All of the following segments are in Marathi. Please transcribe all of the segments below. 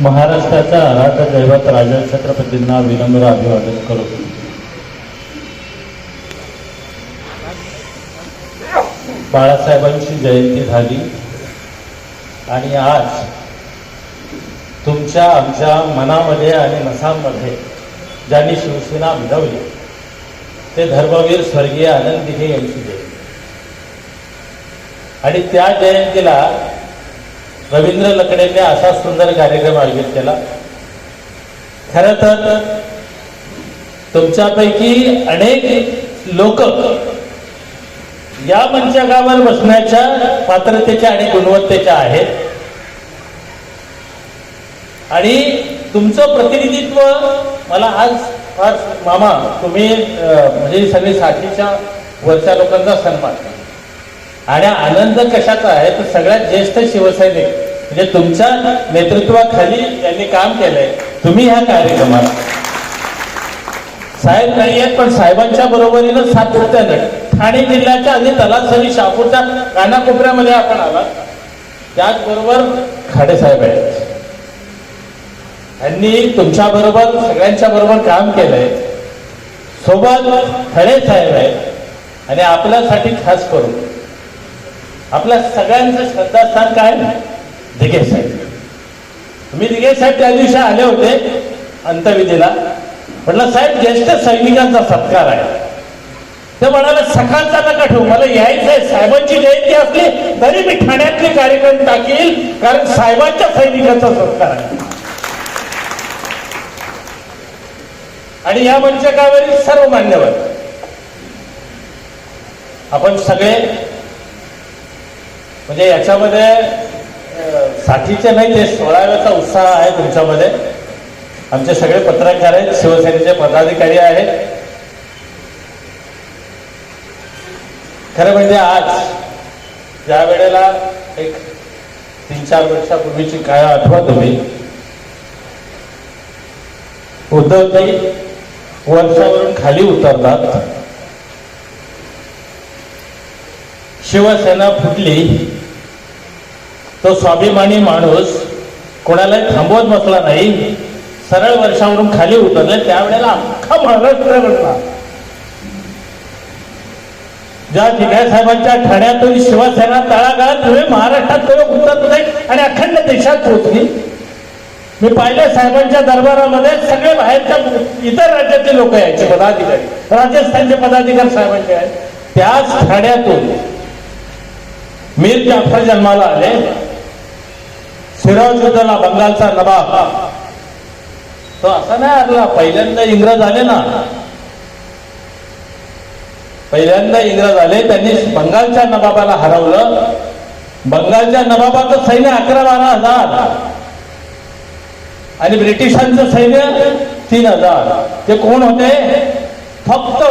महाराष्ट्राचा आराध्य दैवत राजा छत्रपतींना विनम्र अभिवादन करू. बाळासाहेबांची जयंती झाली आणि आज तुमच्या आमच्या मनामध्ये आणि नसांमध्ये ज्यांनी शिवसेना भिडवली ते धर्मवीर स्वर्गीय आनंद दिघे यांची जयंती. आणि त्या जयंतीला रवींद्र लकडेने असा सुंदर कार्यक्रम आयोजित केला. खरं तर तुमच्यापैकी अनेक लोक या मंचकावर बसण्याच्या पात्रतेच्या आणि गुणवत्तेच्या आहेत. आणि तुमचं प्रतिनिधित्व मला आज फार मामा तुम्ही म्हणजे सगळी साठीच्या वरच्या लोकांचा सन्मान. आणि आनंद कशाचा आहे? तर सगळ्यात ज्येष्ठ शिवसैनिक म्हणजे तुमच्या नेतृत्वाखाली त्यांनी काम केलंय. तुम्ही ह्या कार्यक्रमात. साहेब नाही आहेत पण साहेबांच्या बरोबरीनं सातत्यानं ठाणे जिल्ह्याच्या आणि तलासरी शहापूरच्या कानाकोपऱ्यामध्ये आपण आलात. त्याचबरोबर खाडे साहेब आहेत. यांनी तुमच्या बरोबर सगळ्यांच्या बरोबर काम केलंय. सोबत खडे साहेब आहेत. आणि आपल्यासाठी खास करून आपल्या सगळ्यांचं श्रद्धास्थान काय? दिघे साहेब. मी दिघे साहेब त्या दिवशी आले होते अंतविधीला म्हटलं साहेब ज्येष्ठ सैनिकांचा सत्कार आहे. ते म्हणाले सकाळचा नका ठेवू? मला यायचंय. साहेबांची जयंती असली तरी मी ठाण्यातले कार्यक्रम टाकील कारण साहेबांच्या सैनिकांचा सत्कार आहे. आणि या मंचकावरील सर्व मान्यवर आपण सगळे म्हणजे याच्यामध्ये साथीचे नाही ते सोळाव्याचा उत्साह आहे तुमच्यामध्ये. आमचे सगळे पत्रकार आहेत शिवसेनेचे पदाधिकारी आहेत. खरं म्हणजे आज ज्या वेळेला एक तीन चार वर्षापूर्वीची काय आठवा तुम्ही उद्धवजी वर्षावरून खाली उतरतात. शिवसेना फुटली तो स्वाभिमानी माणूस कोणालाही थांबवत बसला नाही सरळ वर्षावरून खाली उतरले त्यावेळेला अख्खा महाराष्ट्र घडला ज्या ठिकाणी साहेबांच्या ठाण्यातून शिवसेना तळागाळात नव्हे महाराष्ट्रात लोक उतरत नाही आणि अखंड देशात पोहोचली. मी पाहिले साहेबांच्या दरबारामध्ये सगळे बाहेरच्या इतर राज्यातले लोक यायचे पदाधिकारी राजस्थानचे पदाधिकारी साहेबांचे. आहेत त्याच ठाण्यातून मीर जाफर जन्माला आले. सिराजुद्दौला बंगालचा नवाब. तो असा नाही आला पहिल्यांदा इंग्रज आले ना. पहिल्यांदा इंग्रज आले त्यांनी बंगालच्या नवाबाला हरवलं. बंगालच्या नवाबाचं सैन्य अकरा बारा हजार. आणि ब्रिटिशांचं सैन्य तीन हजार. ते कोण होते? फक्त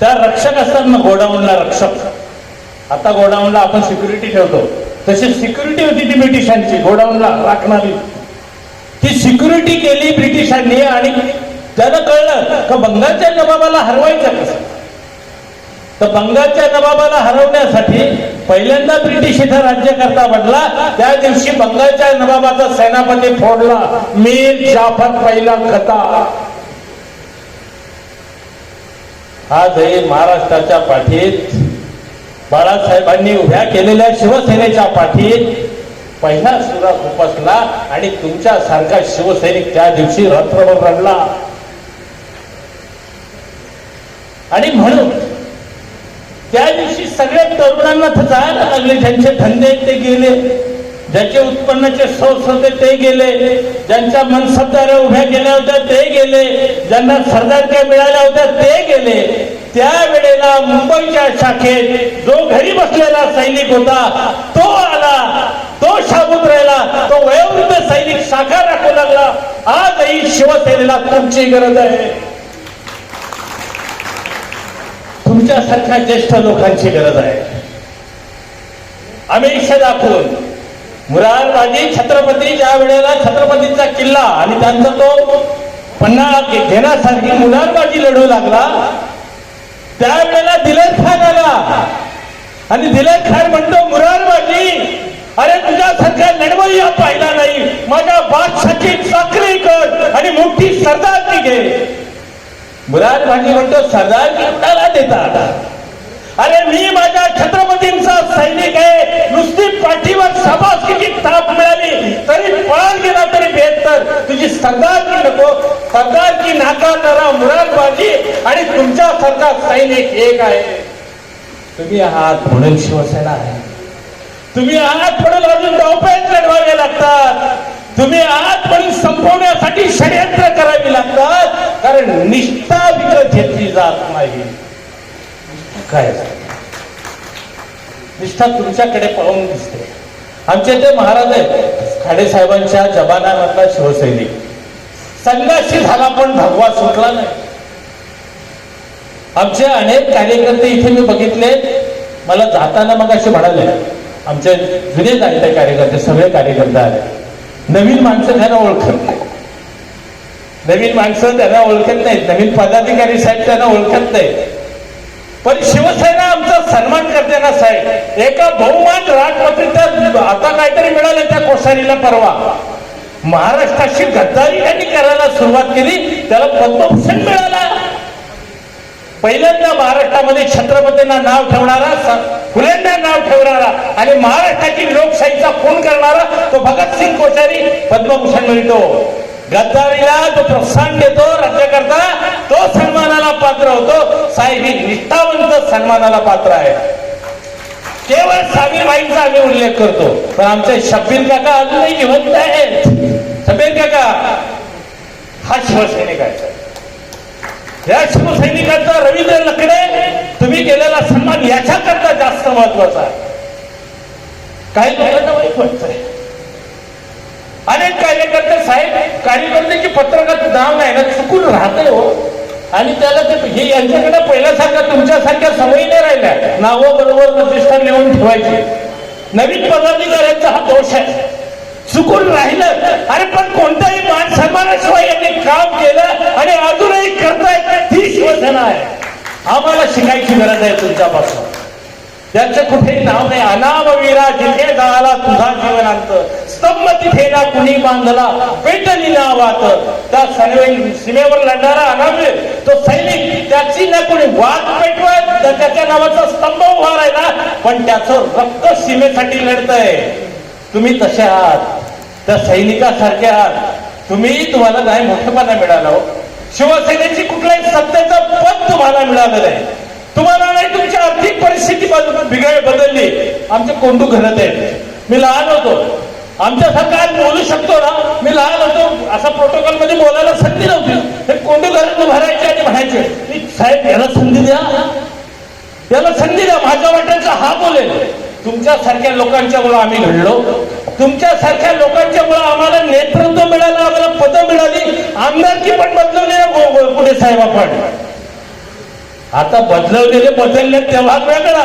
त्या रक्षक असतात ना गोडाऊनला रक्षक. आता गोडाऊनला आपण सिक्युरिटी ठेवतो. तशी सिक्युरिटी होती ती ब्रिटिशांची गोडाऊनला राखणारी. ती सिक्युरिटी केली ब्रिटिशांनी आणि त्यानं कळलं का बंगालच्या नवाबाला हरवायचं कसं? तर बंगालच्या नवाबाला हरवण्यासाठी पहिल्यांदा ब्रिटिश इथं राज्यकर्ता बनला. त्या दिवशी बंगालच्या नवाबाचा सेनापती फोडला. मीर जाफर पहिला कथा आजही महाराष्ट्राच्या पाठीत बाळासाहेबांनी उभ्या केलेल्या शिवसेनेच्या पाठी पहिला सुरा उपसला आणि तुमच्या सारखा शिवसैनिक त्या दिवशी रात्रभर रडला. आणि म्हणून त्या दिवशी सगळ्या तरुणांना जायला लागले ज्यांचे धंदे ते गेले ज्याचे उत्पन्नाचे सोर्स होते ते गेले ज्यांच्या मनसबदाऱ्या उभ्या केल्या होत्या ते गेले ज्यांना सरदारक्या मिळाल्या होत्या ते गेले. त्यावेळेला मुंबईच्या शाखेत जो घरी बसलेला सैनिक होता तो आला तो शाबूत राहिला तो वयोवृद्ध सैनिक शाखा राखू लागला. आजही शिवसेनेला तुमची गरज आहे. तुमच्यासारख्या ज्येष्ठ लोकांची गरज आहे. अमेक्षा दाखवून मुरारबाजी छत्रपती ज्या वेळेला छत्रपतीचा किल्ला आणि त्यांचा तो पन्हाळा घे- घेण्यासारखी मुरारबाजी लढू लागला त्यावेळेला दिलेर खान आला. आणि दिलेर खान म्हणतो मुरारबाजी अरे तुझ्यासारख्या लढवय्या पाहिला नाही. माझ्या बादशाची चाकरी कर आणि मोठी सरदार घे. मुरार माझी म्हणतो सरदार कोणाला देतात? अरे मी माझ्या छत्रपतींचा सैनिक आहे. नुसती पाठीवर सभा किती ताप मिळाली. तरी पळाल गेला तरी बेहतर तुझी सरदारकी नको. सरदारकी नाकारणारा मुरार तुमच्या तुमच्यासारखा सैनिक एक आहे. तुम्ही आहात म्हणून शिवसेना आहे. तुम्ही आहात म्हणून अजून डावपेच लढवावे लागतात. तुम्ही आहात म्हणून संपवण्यासाठी षडयंत्र करावी लागतात. कारण निष्ठा विकत घेतली जात नाही. काय? निष्ठा तुमच्याकडे पाहून दिसते. आमचे ते महाराज आहेत खाडे साहेबांच्या जबानामधला शिवसैनिक. संघाशी झाला पण भगवा सुटला नाही. आमचे अनेक कार्यकर्ते इथे मी बघितले. मला जाताना मग असे म्हणाले आमचे जुने जाणते कार्यकर्ते सगळे कार्यकर्ते आले. नवीन माणसं त्यांना ओळखत नाही नवीन माणसं त्यांना ओळखत नाहीत. नवीन पदाधिकारी साहेब त्यांना ओळखत नाहीत. पण शिवसेना आमचा सन्मान करते ना साहेब? एका बहुमान राजपत्रिका आता काहीतरी मिळालं त्या कोसारीला परवा. महाराष्ट्राशी गद्दारी त्यांनी करायला सुरुवात केली. त्याला पद्मभूषण मिळाला. पहिल्यांदा महाराष्ट्रामध्ये छत्रपतींना नाव ठेवणारा स- फुलेंना नाव ठेवणारा आणि महाराष्ट्राची लोकशाहीचा खून करणारा तो भगतसिंग कोश्यारी पद्मभूषण मिळतो. गद्दारीला तो प्रोत्साहन देतो राज्याकरता तो सन्मानाला पात्र होतो. साहेब ही निष्ठावंत सन्मानाला पात्र आहे. केवळ सामीबाईंचा आम्ही उल्लेख करतो पण आमचे शब्बीर काका अजूनही जिवंत आहेत. शब्बीर काका हा शिवसैनिक आहे या शिवसैनिकांचा रवींद्र लकडे तुम्ही केलेला सन्मान याच्याकरता जास्त महत्त्वाचा आहे. काही लोकांना वाईट वाटतंय अनेक कार्यकर्ते साहेब कार्यकर्त्याची पत्रकात नाव नाही ना चुकून राहते हो. आणि त्याला ते हे यांच्याकडे पहिल्यासारख्या तुमच्यासारख्या सवयी नाही राहिल्या. नावं बरोबर प्रतिष्ठा लिहून ठेवायची. नवीन पदाधिकाऱ्यांचा हा दोष आहे. चुकून राहिलं. अरे पण कोणत्याही मान सन्मानाशिवाय यांनी काम केलं आणि अजूनही करतायत ती शिवसेना आहे. आम्हाला शिकायची गरज आहे तुमच्यापासून. त्यांचं कुठेही नाव नाही. अनामवीरा जिथे जाळला तुझा जीवनांत. स्तंभ तिथे ना कुणी बांधला. पेटली नावात. त्या सनवे सीमेवर लढणारा अनामवीर तो सैनिक त्याची ना कुणी वाद पेटवत तर त्याच्या नावाचा स्तंभ उभा राहिला. पण त्याचं रक्त सीमेसाठी लढतंय. तुम्ही तसे आहात. त्या सैनिकासारखे आहात तुम्ही तुम्हाला नाही मोठेपणा मिळाला हो. शिवसेनेची कुठल्याही सत्तेचं पद तुम्हाला मिळालं नाही. तुम्हाला नाही तुमची आर्थिक परिस्थिती बिघड बदलली. आमचे कोंडू घरत आहेत मी लहान होतो. आमच्यासारखं आज बोलू शकतो ना? मी लहान होतो. असा प्रोटोकॉलमध्ये बोलायला संधी नव्हती. हे कोंडू घरात भरायचे आणि म्हणायचे "मी साहेब याला संधी द्या. याला संधी द्या. माझ्या वाट्याचा हा बोलेल तुमच्यासारख्या लोकांच्या मुळे आम्ही घडलो. तुमच्यासारख्या लोकांच्या मुळे आम्हाला नेतृत्व मिळालं आम्हाला पदं मिळाली. आमदारकी पण बदलवली पुढे साहेब आपण. आता बदलवलेले बदलले तेव्हा वेगळा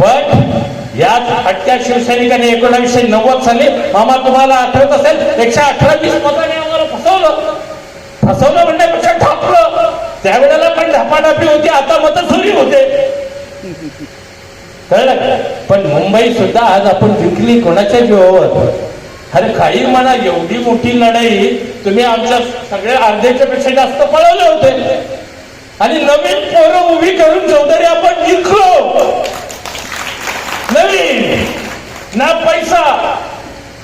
पण याच अठ्या शिवसैनिकांनी एकोणावीसशे नव्वद साली मामा तुम्हाला आठवत असेल एकशे अठरा वीस मतांनी आम्हाला फसवलं. फसवलं म्हणण्यापेक्षा ठाकलं. त्यावेळेला पण ढापाढापी होती आता मतचोरी होते. कळलं का? पण मुंबई सुद्धा आज आपण जिंकली कोणाच्या जीवावर? अरे काही म्हणा एवढी मोठी लढाई तुम्ही आमच्या सगळ्या अर्ध्याच्या पेक्षा जास्त पळवले होते. आणि नवीन पोरं उभी करून चौधरी आपण जिंकलो. नवीन ना पैसा.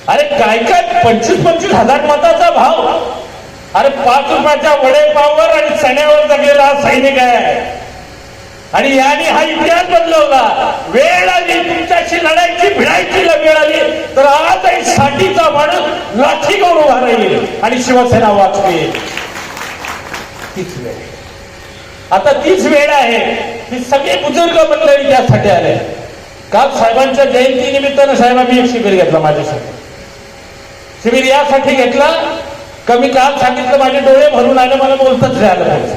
अरे काय काय पंचवीस पंचवीस हजार मताचा भाव. अरे पाच रुपयाच्या वडेपावर आणि चण्यावर जगलेला सैनिक आहे. आणि याने हा इतिहास बदलवला. वेळ आली तुमच्याशी लढायची भिडायची वेळ आली. तर आजही साठीचा माणूस लाठी घेऊन उभा राहील आणि शिवसेना वाचली तीच वेळ. आता तीच वेळ आहे. ती सगळे बुजुर्ग मंडळी त्यासाठी आले. काल साहेबांच्या जयंती निमित्तानं साहेब एक शिबिर घेतला माझ्यासाठी. शिबिर यासाठी घेतला. कमी काल सांगितलं माझे डोळे भरून आले मला बोलतच राहिलं पाहिजे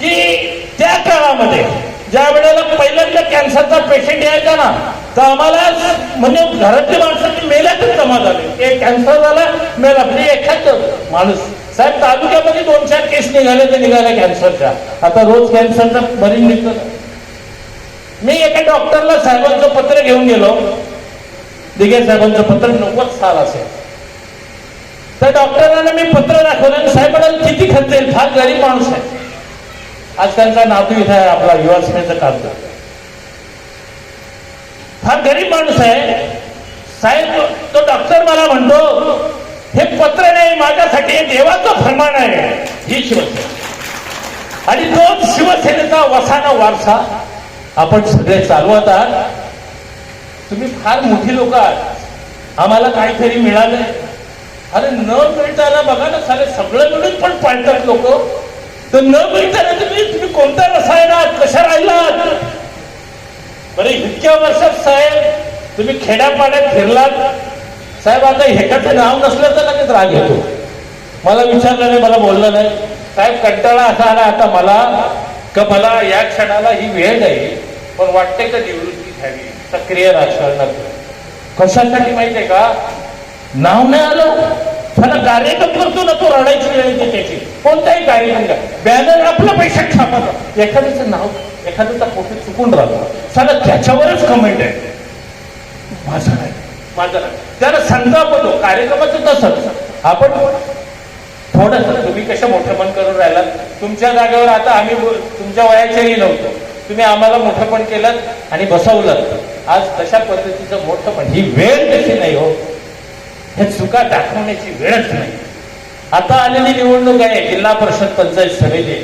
की त्या काळामध्ये ज्या वेळेला पहिल्यांदा कॅन्सरचा पेशंट यायचा ना तर आम्हाला म्हणजे घरातली माणसाची मेल्यातच जमा झाली. एक कॅन्सर झाला मेला. म्हणजे एखाद माणूस. साहेब तालुक्यामध्ये दोन चार केस निघाले ते निघाले कॅन्सरच्या. आता रोज कॅन्सरचा बरी निघतो. मी एका डॉक्टरला साहेबांचं पत्र घेऊन गेलो. दिघे साहेबांचं पत्र नव्वद साल असेल. तर डॉक्टरांना मी पत्र दाखवलं आणि साहेब किती खर्च येईल? फार गरीब माणूस आहे. आज त्यांचा नातू इथं आहे आपला युवा सेनेचं काम करतो गरीब माणूस आहे. साहेब तो डॉक्टर मला म्हणतो हे पत्र नाही माझ्यासाठी देवाचं फरमान आहे. ही शिवसेना. आणि तो शिवसेनेचा वसाना वारसा आपण सगळे चालवत आहात. तुम्ही फार मोठी लोक आहात. आम्हाला काहीतरी मिळालंय. अरे न मिळताना बघा ना सारे सगळं मिळून पण पाळतात लोक. तर न मिळताना तुम्ही तुम्ही कोणत्या रसायनात कशा राहिलात? बरं इतक्या वर्षात साहेब तुम्ही खेड्यापाड्यात फिरलात. साहेब आता हेकाचं नाव नसलं तर लगेच राग येतो. मला विचारलं नाही मला बोललं नाही. साहेब कंटाळा असा आला आता मला का मला या क्षणाला ही वेळ नाही पण वाटते का निवृत्ती घ्यावी सक्रिय राजकारणात. कशासाठी माहितीये का? नाव नाही आलं. त्याला कार्यक्रम करतो ना तो रडायची वेळ येते त्याची. कोणताही कार्यक्रम बॅनर आपलं पैशात छापत एखाद्याचं नाव एखाद्याचा फोटो चुकून राहतो. साला त्याच्यावरच कमेंट आहे. माझं नाही. माझं नाही. त्याला संताप होतो कार्यक्रमाचं तसंच. आपण थोडस तुम्ही कशा मोठेपण करून राहिलात. तुमच्या जागेवर आता आम्ही तुमच्या वयाच्याही नव्हतो. तुम्ही आम्हाला मोठंपण केलं आणि बसवलं आज तशा पद्धतीचं मोठं पण ही वेळ कशी नाही हो. हे चुका दाखवण्याची वेळच नाही. आता आलेली निवडणूक आहे जिल्हा परिषद पंचायत समिती.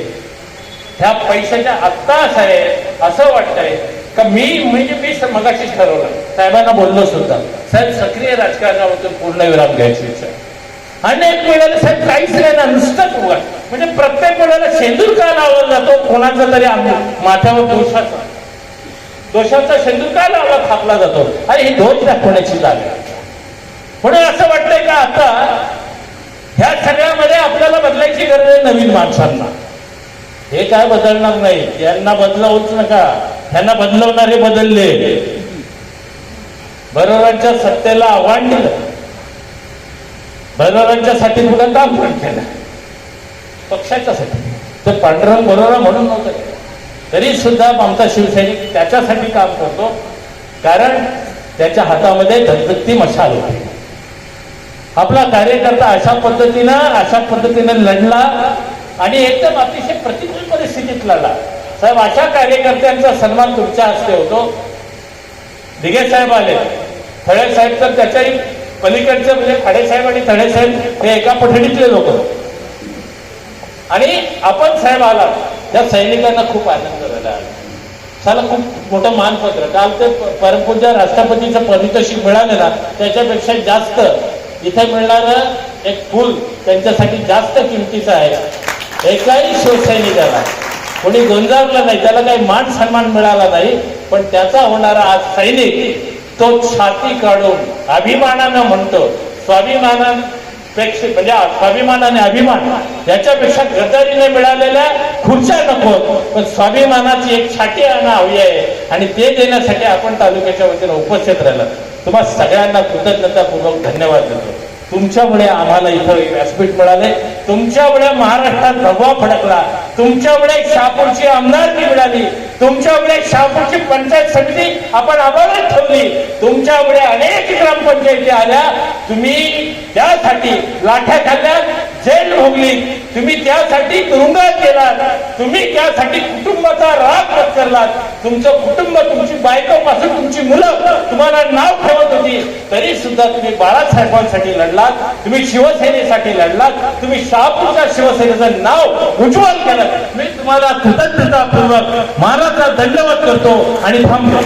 ह्या पैशाच्या आत्ता असं आहे असं वाटतंय का मी म्हणजे मी मगाशीच ठरवलं. साहेबांना बोललो सुद्धा. साहेब सक्रिय राजकारणाबद्दल पूर्ण विराम घ्यायची इच्छा अनेक वेळेला साहेब काहीच नाही ना नुसतंच उघड म्हणजे प्रत्येक वेळेला शेंदूर का लावला जातो? कोणाचा तरी माथ्यावर दोषाचा. दोषाचा शेंदूर का लावला थापला जातो? अरे ही दोष दाखवण्याची जागा. आहे. म्हणून असं वाटतंय का आता? ह्या सगळ्यामध्ये आपल्याला बदलायची गरज आहे नवीन माणसांना. हे काय बदलणार नाही? यांना बदलावच नका. त्यांना बदलवणारे बदलले. बरोबरांच्या सत्तेला आव्हान दिलं. बरोबरांच्यासाठी पुढे काम पण केलं. पक्षाच्यासाठी तर पांडुरंग बरोबर म्हणून नव्हतं. तरी सुद्धा आमचा शिवसैनिक त्याच्यासाठी काम करतो. कारण त्याच्या हातामध्ये धगधगती मशाल होती. आपला कार्यकर्ता अशा पद्धतीनं अशा पद्धतीनं लढला आणि एकदम अतिशय प्रतिकूल परिस्थितीत लढला साहेब अशा कार्यकर्त्यांचा सन्मान तुमच्या हस्ते होतो. दिघे साहेब आले. थळे साहेब तर त्याच्याही पलीकडचे म्हणजे खाडे साहेब आणि थळे साहेब हे एका पठडीतले लोक. आणि आपण साहेब आला त्या सैनिकांना खूप आनंद झाला. त्याला खूप मोठं मानपत्र. काल ते प- परमपूज्य राष्ट्रपतीचं पदितशी मिळालं ना त्याच्यापेक्षा जास्त इथे मिळणारं एक फूल त्यांच्यासाठी जास्त किमतीचं आहे. एकाही शिवसैनिकाला. कोणी गोंजारलं नाही त्याला काही मान सन्मान मिळाला नाही पण त्याचा होणारा आज सैनिक तो छाती काढून अभिमानानं म्हणतो स्वाभिमानानपेक्षा म्हणजे स्वाभिमानाने अभिमान याच्यापेक्षा गदारीने मिळालेल्या खुर्च्या नको पण स्वाभिमानाची एक छाटी आणा हवी आहे. आणि ते देण्यासाठी आपण तालुक्याच्या वतीनं उपस्थित राहिला. तुम्हा सगळ्यांना कृतज्ञतापूर्वक धन्यवाद देतो. तुमच्यामुळे आम्हाला इथं व्यासपीठ मिळाले. तुमच्यामुळे महाराष्ट्रात भगवा फडकला. तुमच्यामुळे शहापूरची आमदारकी मिळाली. तुमच्यामुळे शहापूरची पंचायत समिती आपण आम्हाला ठेवली. तुमच्यामुळे अनेक ग्रामपंचायती आल्या. तुम्ही त्यासाठी लाठ्या खाल्ल्या जेल भोगली. तुम्ही त्यासाठी तुरुंगात गेलात. तुम्ही त्यासाठी कुटुंबाचा राग पत्करलात तुमचं कुटुंब तुमची बायकोपासून तुमची मुलं तुम्हाला नाव ठेवत होती. तरी सुद्धा तुम्ही बाळासाहेबांसाठी लढलात. तुम्ही शिवसेनेसाठी लढलात. तुम्ही शहापूरच्या शिवसेनेचं नाव उज्ज्वल केलं. मी तुम्हाला कृतज्ञतापूर्वक महाराष्ट्रात दंडवत करतो आणि थांबतो.